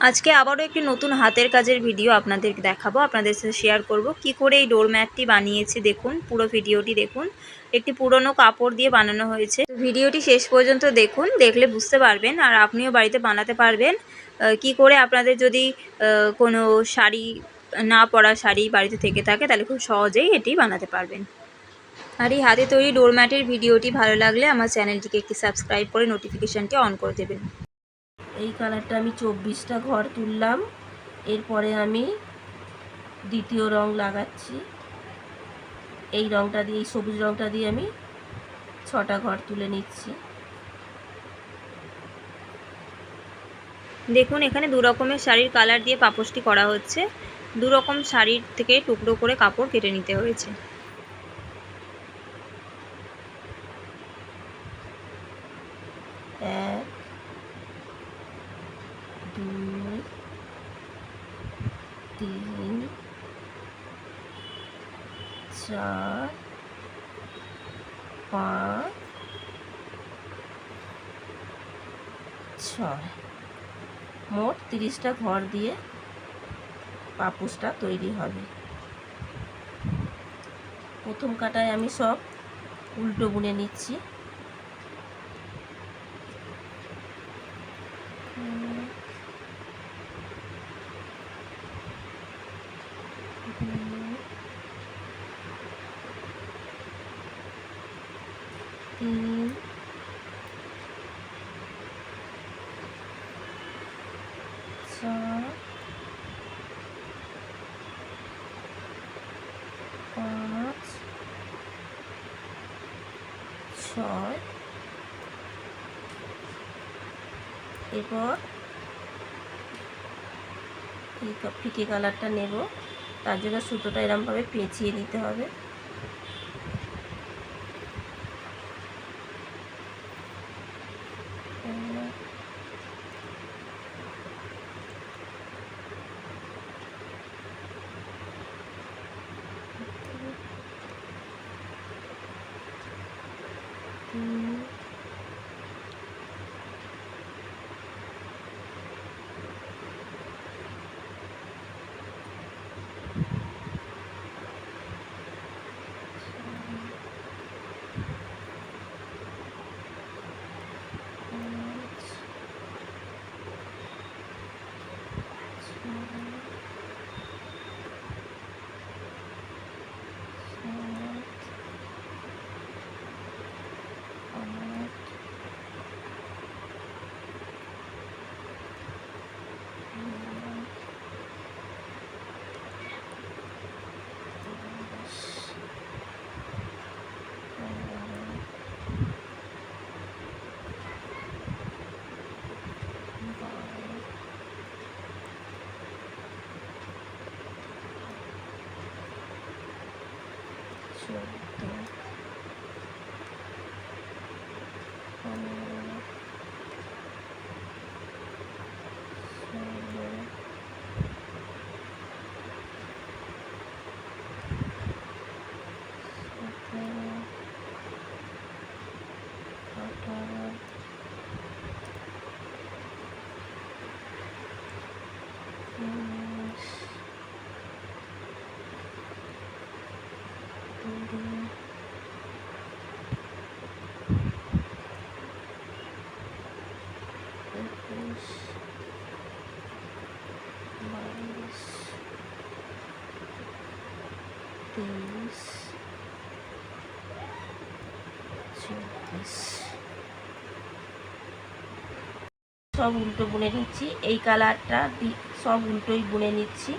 আজকে আবারও একটি নতুন হাতের কাজের ভিডিও আপনাদের দেখাবো। আপনাদের সাথে শেয়ার করব। কি করে এই ডোর ম্যাটটি বানিয়েছি দেখুন, পুরো ভিডিওটি দেখুন। একটি পুরনো কাপড় দিয়ে বানানো হয়েছে। ভিডিওটি শেষ পর্যন্ত দেখুন, দেখলে বুঝতে পারবেন আর আপনিও বাড়িতে বানাতে পারবেন। কি করে আপনাদের যদি কোনো শাড়ি না পরা শাড়ি বাড়িতে থেকে থাকে, তাহলে খুব সহজেই এটি বানাতে পারবেন। আর এই হাতে তৈরি ডোরম্যাটের ভিডিওটি ভালো লাগলে আমার চ্যানেলটিকে একটি সাবস্ক্রাইব করে নোটিফিকেশানটি অন করে দেবেন। এই কালারটা আমি চব্বিশটা ঘর তুললাম। এরপরে আমি দ্বিতীয় রং লাগাচ্ছি। এই রংটা দিয়ে, এই সবুজ রংটা দিয়ে আমি ছটা ঘর তুলে নিচ্ছি। দেখুন, এখানে দু রকমের শাড়ির কালার দিয়ে পাপোশটি করা হচ্ছে। দু রকম শাড়ির থেকে টুকরো করে কাপড় কেটে নিতে হয়েছে এক দুই তিন চার পাঁচ ছয় তিরিশটা ঘর দিয়ে পাপুসটা তৈরি হবে। প্রথম কাটায় আমি সব উল্টো বুনে নিচ্ছি তিন চার পাঁচ ছয় কা- ফিকে কালারটা নেব। তার জন্য সুতোটা এরমভাবে পেঁচিয়ে নিতে হবে। তেইশ চব্বিশ সব উল্টো বুনে নিচ্ছি। এই কালারটা সব উল্টোই বুনে নিচ্ছি।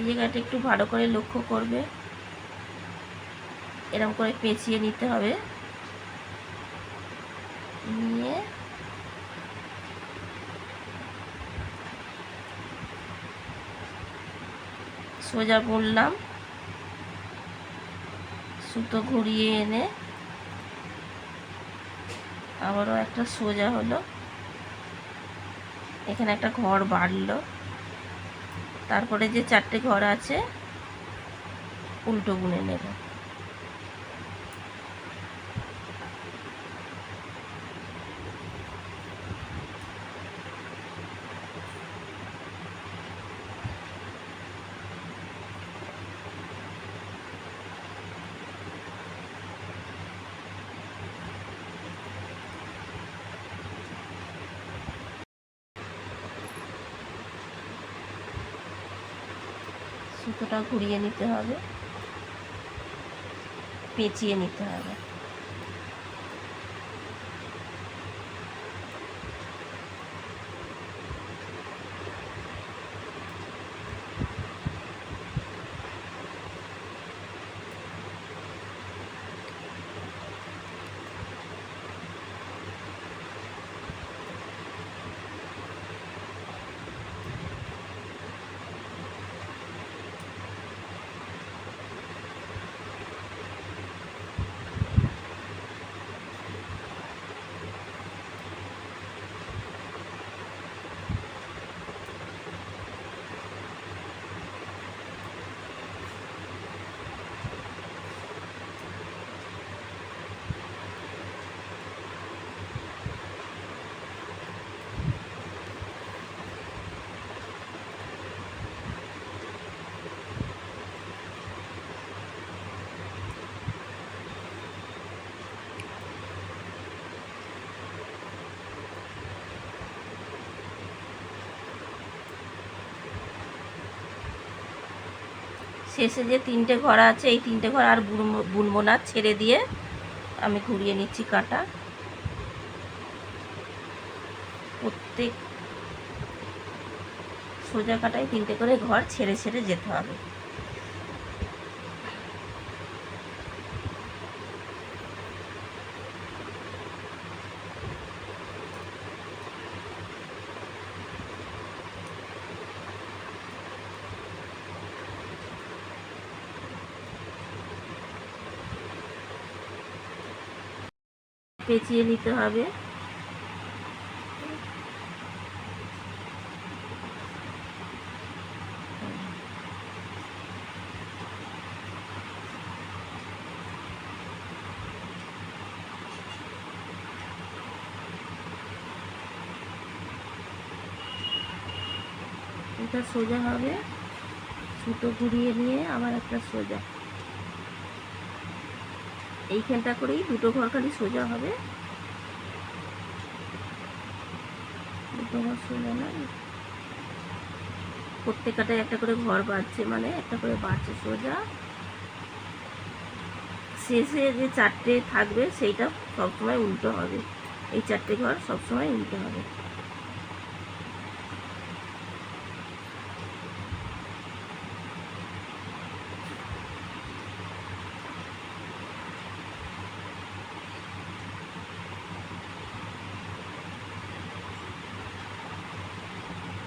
এই জায়গাটা একটু ভালো করে লক্ষ্য করবে। এরকম করে পেঁচিয়ে নিতে হবে। নিয়ে সোজা বললাম, সুতো ঘুরিয়ে এনে আবারও একটা সোজা হলো। এখানে একটা ঘর বাড়লো। তারপরে যে চারটে ঘর আছে উল্টো গুনে নেব সুতোটা ঘুরিয়ে নিতে হবে। পেঁচিয়ে নিতে হবে। শেষে যে তিনটে ঘর আছে, এই তিনটে ঘর আর বুনবো- না ছেড়ে দিয়ে আমি ঘুরিয়ে নিচ্ছি কাটা। প্রত্যেক সোজা কাটায় তিনটে করে ঘর ছেড়ে ছেড়ে যেতে হবে। পেঁচিয়ে নিতে হবে। এটা সোজা হবে। সুতো ঘুরিয়ে নিয়ে আবার একটা সোজা। এইখানটা করেই দুটো ঘর খালি সোজা হবে। দুটো ঘর সোজা না? প্রত্যেকটায় একটা করে ঘর বাড়ছে মানে একটা করে বাড়ছে সোজা। শেষে যে চারটে থাকবে, সেইটা সবসময় উল্টো হবে। এই চারটে ঘর সবসময় উল্টো হবে।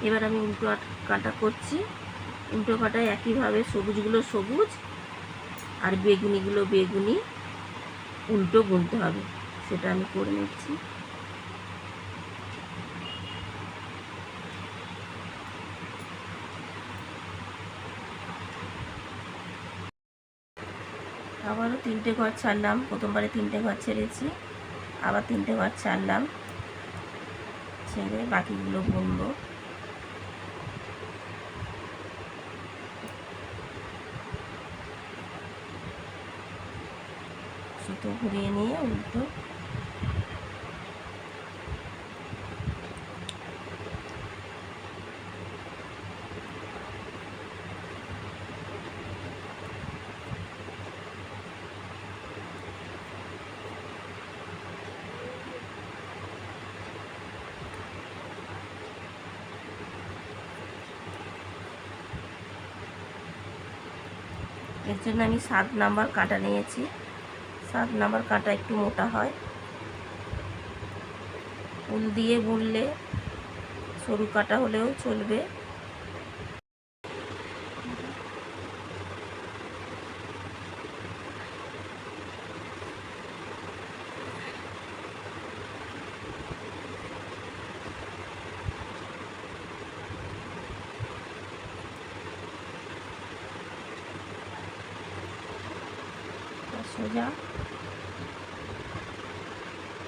এবার আমি উল্টো কাটা করছি। উল্টো কাটায় একইভাবে সবুজগুলো সবুজ আর বেগুনিগুলো বেগুনি উল্টো গুনতে হবে। সেটা আমি করে নিচ্ছি। আবারও তিনটে ঘর ছাড়লাম। প্রথমবারে তিনটে ঘর ছেড়েছি, আবার তিনটে ঘর ছাড়লাম। ছেড়ে বাকিগুলো বুনবো সুতো ঘুরিয়ে নিয়ে উল্টো। এর জন্য আমি সাত নাম্বার কাটা নিয়েছি। সাত নাম্বার কাঁটা একটু মোটা হয়। উল দিয়ে বুনলে সরু কাটা হলেও চলবে সোজা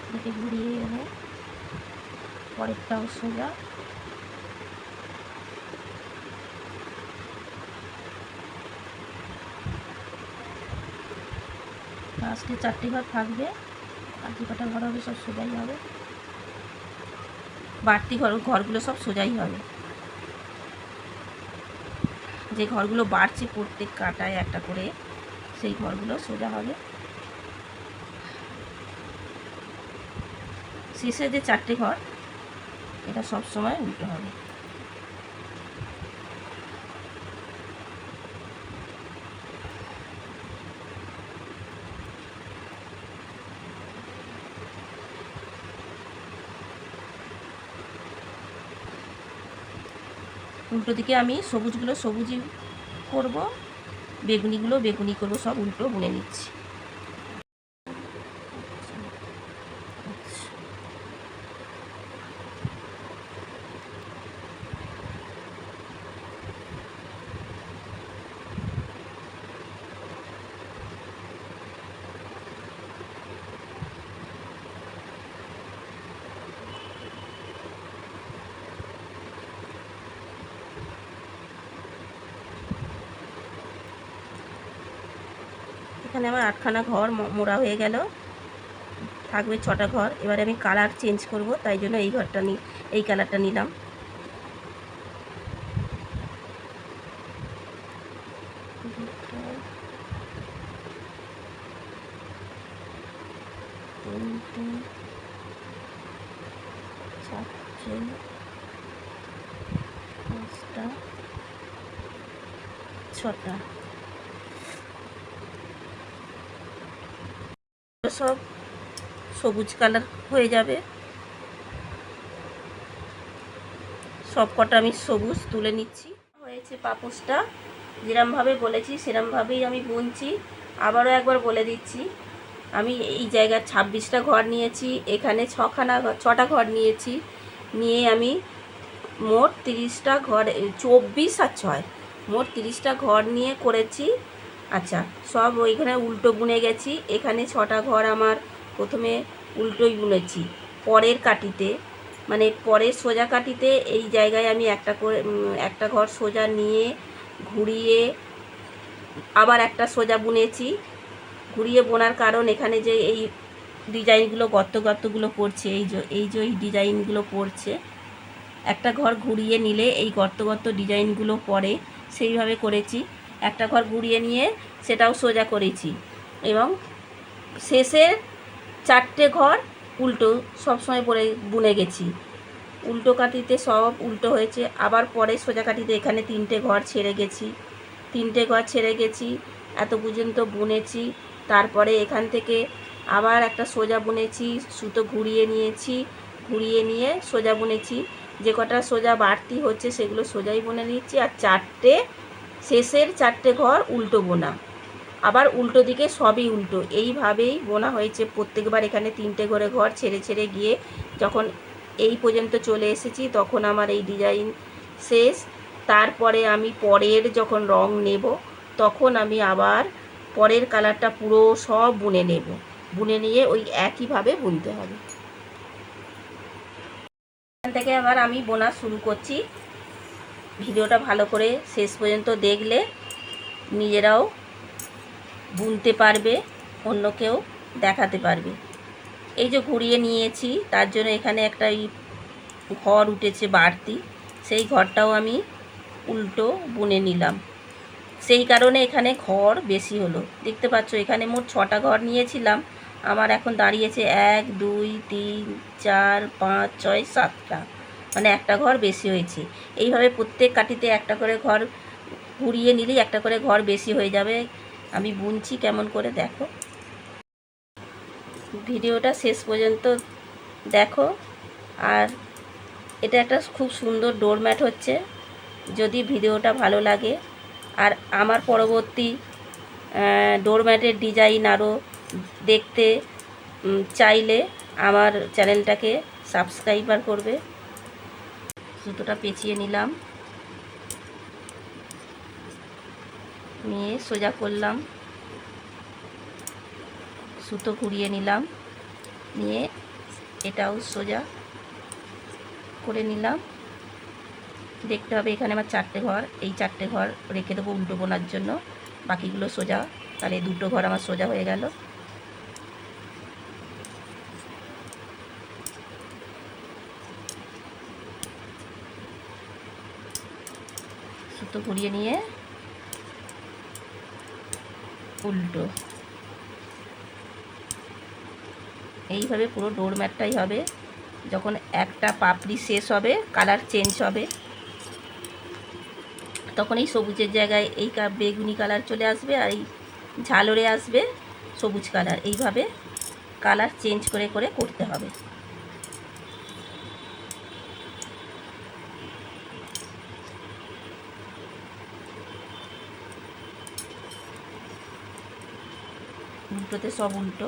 এটাকে ঘুরিয়ে নেব পরেরটাও সোজা লাস্টে চারটে ঘর থাকবে। আর যে কটা ঘর হবে সব সোজাই হবে। বাড়তি ঘর ঘরগুলো সব সোজাই হবে। যে ঘরগুলো বাড়ছে প্রত্যেক কাটায় একটা করে, সেই ঘরগুলো সোজা হবে। শেষে যে চারটে ঘর এটা সব সময় উল্টো হবে। উল্টো দিকে আমি সবুজগুলো সবুজই করব, বেগুনিগুলো বেগুনি করব, সব উল্টো বুনে নিচ্ছি। এখানে আমার আটখানা ঘর মোড়া হয়ে গেল। থাকবে ছটা ঘর। এবারে আমি কালার চেঞ্জ করব, তাই জন্য এই ঘরটা নি এই কালারটা নিলাম। ছটা। সব সবুজ কালার হয়ে যাবে। সব কটা আমি সবুজ তুলে নিচ্ছি। হয়েছে পাপোশটা। যেরমভাবে বলেছি, সেরমভাবেই আমি বুনছি। আবারও একবার বলে দিচ্ছি, আমি এই জায়গার ছাব্বিশটা ঘর নিয়েছি, এখানে ছখানা ছটা ঘর নিয়েছি। নিয়ে আমি মোট তিরিশটা ঘর, চব্বিশ আর ছয়, মোট তিরিশটা ঘর নিয়ে করেছি। আচ্ছা সব ওইখানে উল্টো বুনে গেছি। এখানে ছটা ঘর আমার প্রথমে উল্টোই বুনেছি। পরের কাটিতে মানে পরের সোজা কাটিতে এই জায়গায় আমি একটা করে একটা ঘর সোজা নিয়ে ঘুরিয়ে আবার একটা সোজা বুনেছি। ঘুরিয়ে বোনার কারণ এখানে যে এই ডিজাইনগুলো গর্ত গর্তগুলো পড়ছে, এই যে এই যে এই ডিজাইনগুলো পড়ছে, একটা ঘর ঘুরিয়ে নিলে এই গর্ত গর্ত ডিজাইনগুলো পড়ে সেইভাবে করেছি। একটা ঘর ঘুরিয়ে নিয়ে সেটাও সোজা করেছি। এবং শেষের চারটে ঘর উল্টো সবসময় পরে বুনে গেছি। উল্টো কাটিতে সব উল্টো হয়েছে। আবার পরে সোজা কাটিতে এখানে তিনটে ঘর ছেড়ে গেছি। তিনটে ঘর ছেড়ে গেছি, এত পর্যন্ত বুনেছি। তারপরে এখান থেকে আবার একটা সোজা বুনেছি, সুতো ঘুরিয়ে নিয়েছি, ঘুরিয়ে নিয়ে সোজা বুনেছি। যে কটা সোজা বাড়তি হচ্ছে সেগুলো সোজাই বুনে নিচ্ছি আর চারটে শেষের চারটে ঘর উল্টো বোনা। আবার উল্টো দিকে সবই উল্টো। এইভাবেই বোনা হয়েছে। প্রত্যেকবার এখানে তিনটে করে ঘর ছেড়ে ছেড়ে গিয়ে যখন এই পর্যন্ত চলে এসেছি, তখন আমার এই ডিজাইন শেষ। তারপরে আমি পরের যখন রং নেব, তখন আমি আবার পরের কালারটা পুরো সব বুনে নেব। বুনে নিয়ে ওই একইভাবে বুনতে হবে। এখান থেকে আবার আমি বোনা শুরু করছি। ভিডিওটা ভালো করে শেষ পর্যন্ত দেখলে নিজেরাও বুনতে পারবে, অন্যকেও দেখাতে পারবে। এই যে ঘুরিয়ে নিয়েছি, তার জন্য এখানে একটা ঘর উঠেছে বাড়তি, সেই ঘরটাও আমি উল্টো বুনে নিলাম। সেই কারণে এখানে ঘর বেশি হলো। দেখতে পাচ্ছ, এখানে মোট ছটা ঘর নিয়েছিলাম। আমার এখন দাঁড়িয়েছে এক, দুই, তিন, চার, পাঁচ, ছয়, সাতটা। মানে একটা ঘর বেশি হয়েছে। এইভাবে প্রত্যেক কাঠিতে একটা করে ঘর ঘুরিয়ে নিলেই একটা করে ঘর বেশি হয়ে যাবে। আমি বুনছি, কেমন করে দেখো। ভিডিওটা শেষ পর্যন্ত দেখো। আর এটা একটা খুব সুন্দর ডোরম্যাট হচ্ছে, যদি ভিডিওটা ভালো লাগে। আর আমার পরবর্তী ডোরম্যাটের ডিজাইন আরও দেখতে চাইলে আমার চ্যানেলটাকে সাবস্ক্রাইবার করবে। সুতোটা পেঁচিয়ে নিলাম। নিয়ে সোজা করলাম। সুতো ঘুরিয়ে নিলাম। নিয়ে এটাও সোজা করে নিলাম। দেখতে হবে এখানে আমার চারটে ঘর। এই চারটে ঘর রেখে দেবো উল্টো বোনার জন্য। বাকিগুলো সোজা। তাহলে দুটো ঘর আমার সোজা হয়ে গেল। সুতো ঘুরিয়ে নিয়ে উল্টো। এইভাবে পুরো ডোর ম্যাটটাই হবে। যখন একটা পাপড়ি শেষ হবে কালার চেঞ্জ হবে। তখন এই সবুজের জায়গায় এই বেগুনি কালার চলে আসবে আর এই ঝালরে আসবে সবুজ কালার এইভাবে কালার চেঞ্জ করে করে করতে হবে। উল্টোতে সব উল্টো।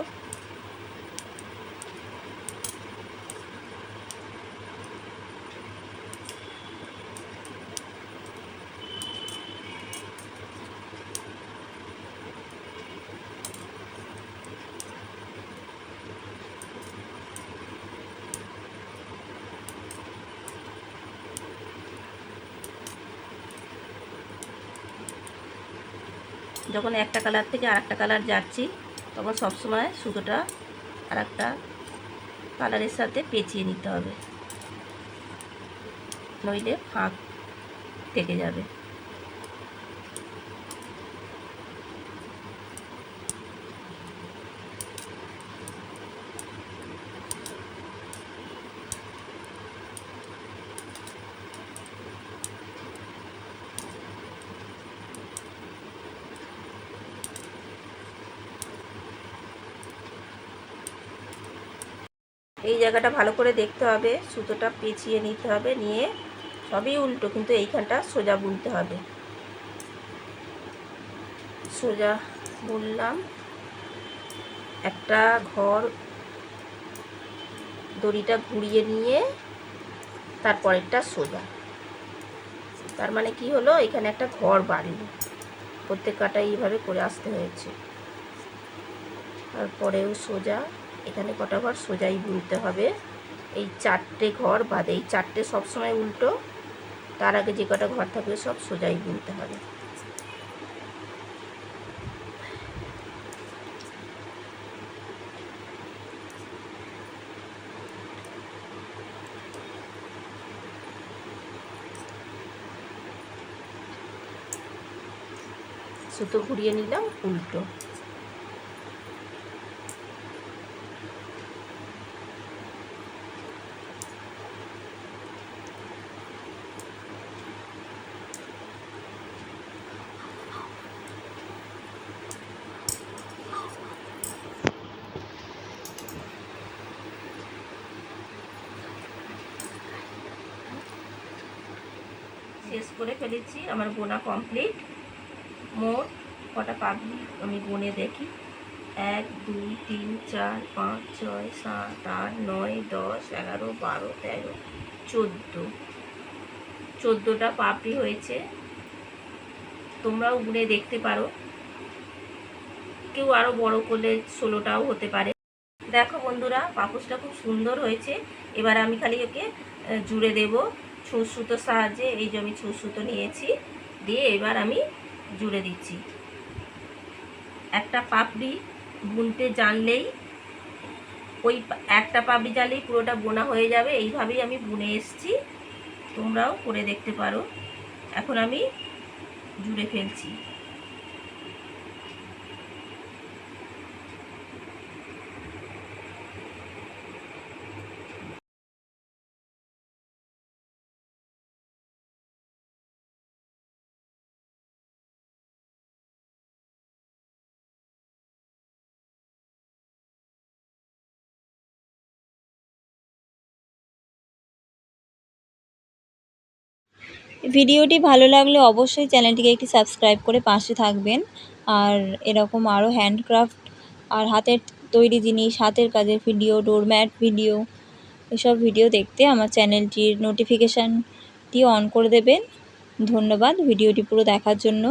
যখন একটা কালার থেকে আরেকটা কালার যাচ্ছি তখন সবসময় সুতোটা আর একটা কালারের সাথে পেঁচিয়ে নিতে হবে। নইলে ফাঁক থেকে যাবে। জায়গাটা ভালো করে দেখতে হবে, সুতোটা পেঁচিয়ে নিতে হবে, নিয়ে সবই উল্টো, কিন্তু এইখানটা সোজা বুনতে হবে। সোজা বুনলাম। একটা ঘর দড়িটা ঘুরিয়ে নিয়ে তারপরেরটা সোজা। তার মানে কি হলো? এখানে একটা ঘর বাড়লো প্রত্যেক কাটা এইভাবে করে আসতে হয়েছে। তারপরেও সোজা এখানে কটা ঘর সোজাই বুনতে হবে। এই চারটে ঘর বাদে, এই চারটে সবসময় উল্টো। তার আগে যে কটা ঘর থাকবে সব সোজাই বুনতে হবে। সুতো ঘুরিয়ে নিলাম, উল্টো শেষ করে আমার বোনা কমপ্লিট মোট কটা পাবলি আমি গুনে দেখি। এক, দুই, তিন, চার, পাঁচ, ছয়, সাত, আট, নয়, দশ, এগারো, বারো, তেরো, চোদ্দ। চোদ্দোটা পাপড়ি হয়েছে। তোমরাও গুনে দেখতে পারো। কেউ আরও বড় করলে ষোলোটাও হতে পারে। দেখো বন্ধুরা, পাপোশটা খুব সুন্দর হয়েছে। এবার আমি খালি ওকে জুড়ে দেব। ছুঁচ সুতোর সাহায্যে এই যে আমি ছুঁচ সুতো নিয়েছি, দিয়ে এবার আমি জুড়ে দিচ্ছি। একটা পাপড়ি বুনতে জানলেই, ওই একটা পাপড়ি জানলেই পুরোটা বোনা হয়ে যাবে। এইভাবেই আমি বুনে এসছি। তোমরাও করে দেখতে পারো। এখন আমি জুড়ে ফেলছি। ভিডিওটি ভালো লাগলে অবশ্যই চ্যানেলটিকে একটি সাবস্ক্রাইব করে পাশে থাকবেন। আর এরকম আরও হ্যান্ডক্রাফট আর হাতের তৈরি জিনিস, হাতের কাজের ভিডিও ডোরম্যাট ভিডিও এসব ভিডিও দেখতে আমার চ্যানেলটির নোটিফিকেশানটি অন করে দেবেন। ধন্যবাদ, ভিডিওটি পুরো দেখার জন্য।